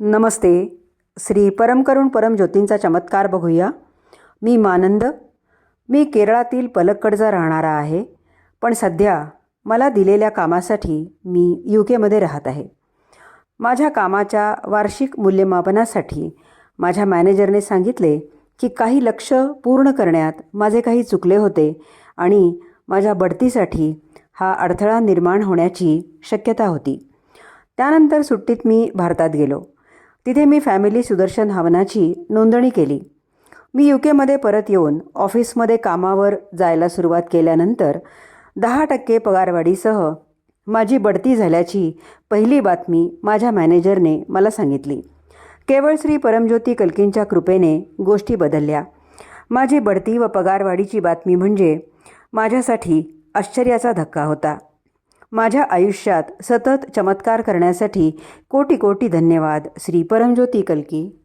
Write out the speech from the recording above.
नमस्ते. श्री परमकरुण परम ज्योतींचा चमत्कार बघूया. मी मानंद. मी केरळातील पलक्कडचा राहणारा आहे. पण सध्या मला दिलेल्या कामासाठी मी यू केमध्ये राहत आहे. माझ्या कामाच्या वार्षिक मूल्यमापनासाठी माझ्या मॅनेजरने सांगितले की काही लक्ष पूर्ण करण्यात माझे काही चुकले होते आणि माझ्या बढतीसाठी हा अडथळा निर्माण होण्याची शक्यता होती. त्यानंतर सुट्टीत मी भारतात गेलो. तिथे मी फॅमिली सुदर्शन हवनाची नोंदणी केली. मी यू केमध्ये परत येऊन ऑफिसमध्ये कामावर जायला सुरुवात केल्यानंतर दहा टक्के पगारवाढीसह माझी बढती झाल्याची पहिली बातमी माझ्या मॅनेजरने मला सांगितली. केवळ श्री परमज्योती कल्कींच्या कृपेने गोष्टी बदलल्या. माझी बढती व पगारवाढीची बातमी म्हणजे माझ्यासाठी आश्चर्याचा धक्का होता. माझ्या आयुष्यात सतत चमत्कार करण्यासाठी कोटी कोटी धन्यवाद. श्री परमज्योती कल्की.